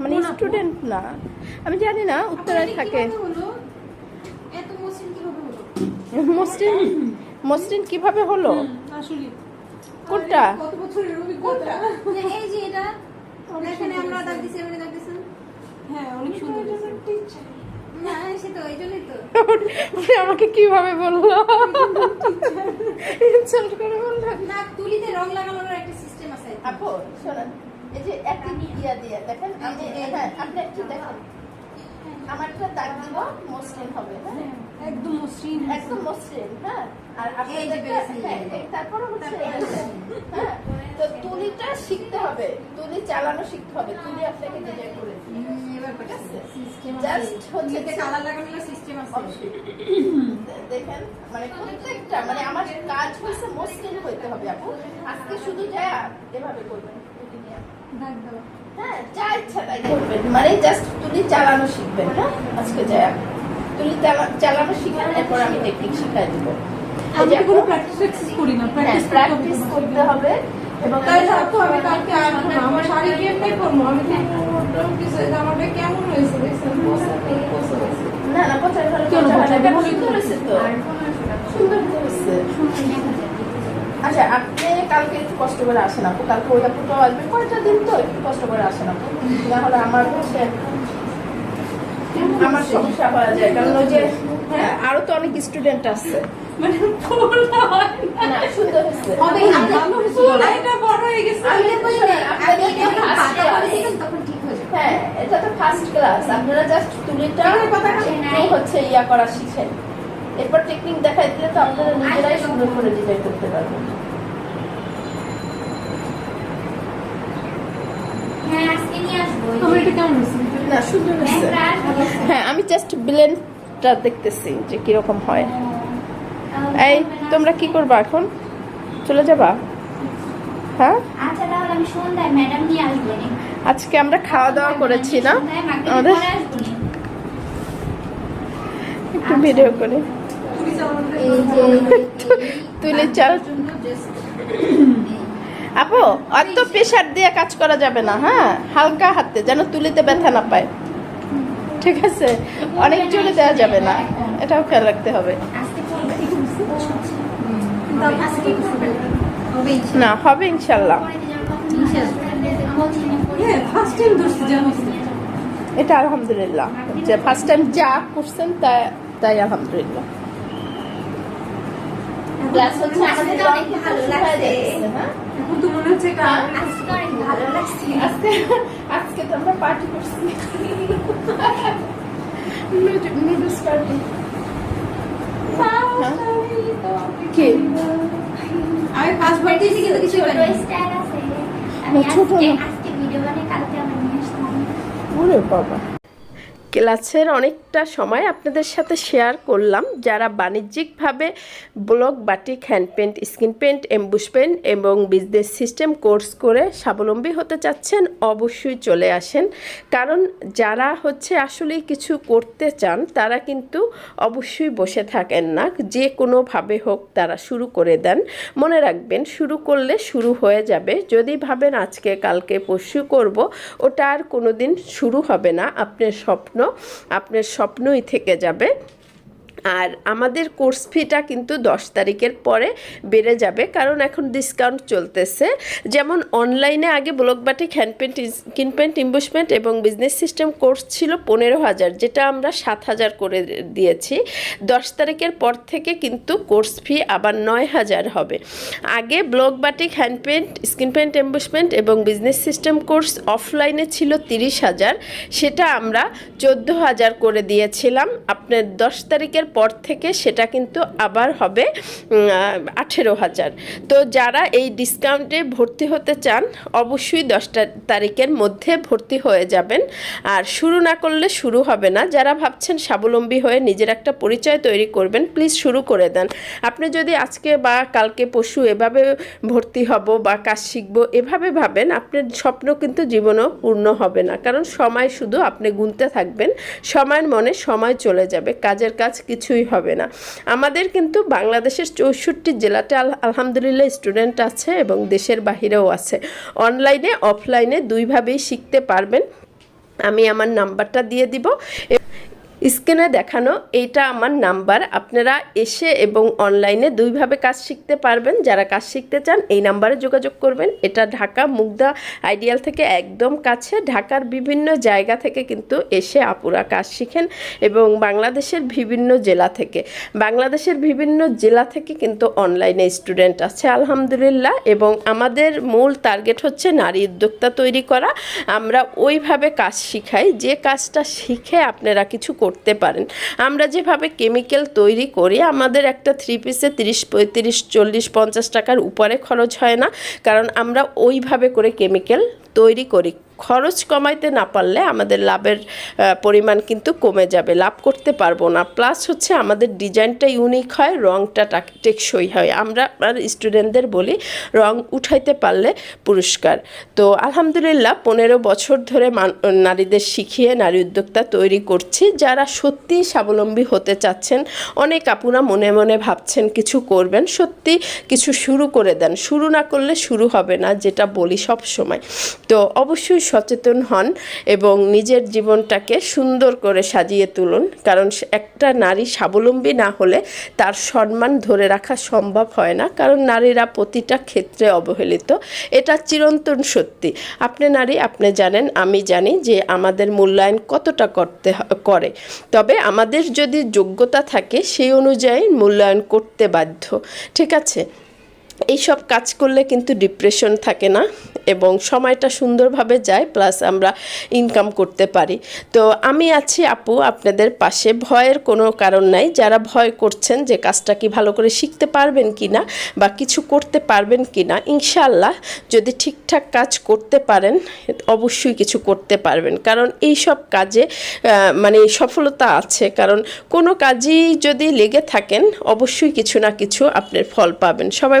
মানে? স্টুডেন্ট না। আমি জানি না উত্তরায় থাকে। কীভাবে হলো? মসৃণ কীভাবে হলো? মসৃণ? কীভাবে হলো? কোনটা? কত বছরের এই যে এটা? এখানে আমরা দাগ দিছি আপনি দাগ দিছেন? হ্যাঁ অনেক সুন্দর না সে তো এই জন্যই তো। আমাকে কীভাবে বলল? ইনসাল্ট করে বলল। না তুলিতে রং লাগানোর একটা সিস্টেম আছে আপু শোনেন। এই যে একই ইয়া দিয়ে দেখেন আমি হ্যাঁ আপনি একটু দেখেন। আমারটা দাগ দিব মসৃণ হবে হ্যাঁ? একদম মসৃণ একদম মসৃণ হ্যাঁ? আর এই যে আপনাদের বেশি। হ্যাঁ এই তারপরে হচ্ছে হ্যাঁ? তো তুলিটা শিখতে হবে তুলি চালানো শিখতে হবে তুলি আপনাকে ডিজাইন করে। দেখেন মানে প্রত্যেকটা মানে আমার কাজ হচ্ছে মসৃণ হইতে হবে আপু। আজকে শুধু যা এভাবে করবেন। হ্যাঁ যা ইচ্ছা তাই করবেন। মানে জাস্ট তুলি চালানো শিখবেন হ্যাঁ? আজকে যা। তুলি চালানো শিখবেন এরপর আমি টেকনিক শিখাই দিব। আমি কোনো প্র্যাকটিস প্র্যাকটিস করি না প্র্যাকটিস করতে হবে এবং তাই তো আমি কালকে না। আমার শাড়ি কেমনে করব আমি কিছু জামাটা কেমন হয়েছে দেখছেন? না না পচার ঘরে কেন পচা পচা? না, সুন্দর হয়েছে। তো। সুন্দর হয়েছে। আচ্ছা আপনি কালকে একটু কষ্ট করে আসেন আপু। কালকে ওই আপুটাও আসবে কয়টা দিন তো একটু কষ্ট করে আসেন আপু। না হলে আমার হচ্ছে আমার সমস্যা হয়ে যায়। কারণ ওই যে হ্যাঁ, আরও তো অনেক স্টুডেন্ট আছে। মানে হয় এটা হয়ে তো তো হয়ে হ্যাঁ তো ফার্স্ট ক্লাস আপনারা জাস্ট তুলিটা হচ্ছে ইয়া করা শিখেন। এরপর টেকনিক দেখাই দিলে তো আপনারা নিজেরাই সুন্দর করে ডিজাইন করতে পারবেন হ্যাঁ আজকে নিয়ে আসব। আমার এটা কেমন হয়েছে? না সুন্দর হয়েছে। হ্যাঁ আমি জাস্ট ব্লেন্ডটা দেখতেছি যে কীরকম হয়। এই তোমরা কি করবা এখন? চলে যাবা? হ্যাঁ? আচ্ছা তাহলে আমি সন্ধ্যায় ম্যাডাম নিয়ে আসব নি। আজকে আমরা খাওয়া দাওয়া করেছি না? আমাদের। একটু ভিডিও করে। তুলে চাল। আপু, অত প্রেশার দিয়ে কাজ করা যাবে না হ্যাঁ? হালকা হাতে, যেন তুলিতে ব্যথা না পায়। ঠিক আছে? অনেক জোরে দেওয়া যাবে না। এটাও খেয়াল রাখতে হবে। না, হবে ইনশাল্লাহ। এটা আলহামদুলিল্লাহ। যে ফার্স্ট টাইম যা করছেন তাই তাই আলহামদুলিল্লাহ। ক্লাস হচ্ছে আমাদের অনেক ভালো লাগছে। হ্যাঁ? এখন তো মনে হচ্ছে এটা আজকে অনেক ভালো লাগছে। আজকে আজকে তো আমরা পার্টি করছি। নুডলস পার্টি কি? আমি কিছু ছোট আজকে ভিডিও বানিয়ে কালকে আমার নিয়ে আসলাম ওরে বাবা। ক্লাসের অনেকটা সময় আপনাদের সাথে শেয়ার করলাম। যারা বাণিজ্যিকভাবে block batik hand paint skin paint emboss paint এবং বিজনেস সিস্টেম কোর্স করে স্বাবলম্বী হতে চাচ্ছেন, অবশ্যই চলে আসেন। কারণ যারা হচ্ছে আসলেই কিছু করতে চান, তারা কিন্তু অবশ্যই বসে থাকেন না। যে কোনোভাবে হোক তারা শুরু করে দেন। মনে রাখবেন, শুরু করলে শুরু হয়ে যাবে। যদি ভাবেন আজকে, কালকে পরশু করব, ওটা আর কোনো দিন শুরু হবে না। আপনার স্বপ্ন আপনার স্বপ্নই থেকে যাবে। আর আমাদের কোর্স ফিটা কিন্তু দশ তারিখের পরে বেড়ে যাবে, কারণ এখন ডিসকাউন্ট চলতেছে। যেমন অনলাইনে আগে ব্লকবাটিক স্কিন পেন্ট ইম্বুসমেন্ট এবং বিজনেস সিস্টেম কোর্স ছিল পনেরো হাজার, যেটা আমরা সাত হাজার করে দিয়েছি। দশ তারিখের পর থেকে কিন্তু কোর্স ফি আবার নয় হাজার হবে। আগে ব্লকবাটিক স্কিন পেন্ট এম্বুসমেন্ট এবং বিজনেস সিস্টেম কোর্স অফলাইনে ছিল তিরিশ হাজার, সেটা আমরা চোদ্দ হাজার করে দিয়েছিলাম। আপনার দশ তারিখের পর থেকে সেটা কিন্তু আবার হবে আঠেরো হাজার। তো যারা এই ডিসকাউন্টে ভর্তি হতে চান, অবশ্যই দশটা তারিখের মধ্যে ভর্তি হয়ে যাবেন। আর শুরু না করলে শুরু হবে না। যারা ভাবছেন স্বাবলম্বী হয়ে নিজের একটা পরিচয় তৈরি করবেন প্লিজ শুরু করে দেন। আপনি যদি আজকে বা কালকে পশু এভাবে ভর্তি হব বা কাজ শিখব, এভাবে ভাবেন, আপনার স্বপ্ন কিন্তু জীবনেও পূর্ণ হবে না। কারণ সময় শুধু আপনি গুনতে থাকবেন, সময়ের মনে সময় চলে যাবে। কাজের কাজ কিছুই হবে না। আমাদের কিন্তু বাংলাদেশের চৌষট্টি জেলাতে আল- আলহামদুলিল্লাহ স্টুডেন্ট আছে এবং দেশের বাহিরেও আছে। অনলাইনে অফলাইনে দুইভাবেই শিখতে পারবেন। আমি আমার নাম্বারটা দিয়ে দিব। স্ক্রিনে দেখানো এইটা আমার নাম্বার। আপনারা এসে এবং অনলাইনে দুইভাবে কাজ শিখতে পারবেন। যারা কাজ শিখতে চান, এই নাম্বারে যোগাযোগ করবেন। এটা ঢাকা মুগদা আইডিয়াল থেকে একদম কাছে। ঢাকার বিভিন্ন জায়গা থেকে কিন্তু এসে আপুরা কাজ শিখেন এবং বাংলাদেশের বিভিন্ন জেলা থেকে। বাংলাদেশের বিভিন্ন জেলা থেকে কিন্তু অনলাইনে স্টুডেন্ট আছে, আলহামদুলিল্লাহ। এবং আমাদের মূল টার্গেট হচ্ছে নারী উদ্যোক্তা তৈরি করা। আমরা ওইভাবে কাজ শিখাই। যে কাজটা শিখে আপনারা কিছু পারেন। আমরা যেভাবে কেমিক্যাল তৈরি করি, আমাদের একটা থ্রি পিসে তিরিশ, পঁয়ত্রিশ, চল্লিশ, পঞ্চাশ টাকার উপরে খরচ হয় না। কারণ আমরা ওইভাবে করে কেমিক্যাল তৈরি করি। খরচ কমাইতে না পারলে আমাদের লাভের পরিমাণ কিন্তু কমে যাবে, লাভ করতে পারব না। প্লাস হচ্ছে আমাদের ডিজাইনটা ইউনিক হয় রঙটা টাক- টেকসই হয়। আমরা আর স্টুডেন্টদের বলি, রং উঠাইতে পারলে পুরস্কার। তো আলহামদুলিল্লাহ, পনেরো বছর ধরে নারীদের শিখিয়ে, নারী উদ্যোক্তা তৈরি করছি। যারা সত্যি স্বাবলম্বী হতে চাচ্ছেন, অনেক আপুরা মনে মনে ভাবছেন কিছু করবেন, সত্যি কিছু শুরু করে দেন। শুরু না করলে শুরু হবে না, যেটা বলি সব সময় তো অবশ্যই সচেতন হন এবং নিজের জীবনটাকে সুন্দর করে সাজিয়ে তুলুন। কারণ একটা নারী স্বাবলম্বী না হলে তার সম্মান ধরে রাখা সম্ভব হয় না। কারণ নারীরা প্রতিটা ক্ষেত্রে অবহেলিত। এটা চিরন্তন সত্যি। আপনি নারী, আপনি জানেন, আমি জানি যে আমাদের মূল্যায়ন কতটা করতে করে। তবে আমাদের যদি যোগ্যতা থাকে, সেই অনুযায়ী মূল্যায়ন করতে বাধ্য। ঠিক আছে? এইসব কাজ করলে কিন্তু ডিপ্রেশন থাকে না এবং সময়টা সুন্দরভাবে যায় প্লাস আমরা ইনকাম করতে পারি। তো আমি আছি আপু, আপনাদের পাশে। ভয়ের কোনো কারণ নাই। যারা ভয় করছেন যে কাজটা কি ভালো করে শিখতে পারবেন কি না বা কিছু করতে পারবেন কি না ইনশাল্লাহ যদি ঠিকঠাক কাজ করতে পারেন, অবশ্যই কিছু করতে পারবেন। কারণ এই সব কাজে মানে সফলতা আছে। কারণ কোনো কাজই যদি লেগে থাকেন, অবশ্যই কিছু না কিছু আপনার ফল পাবেন। সবাই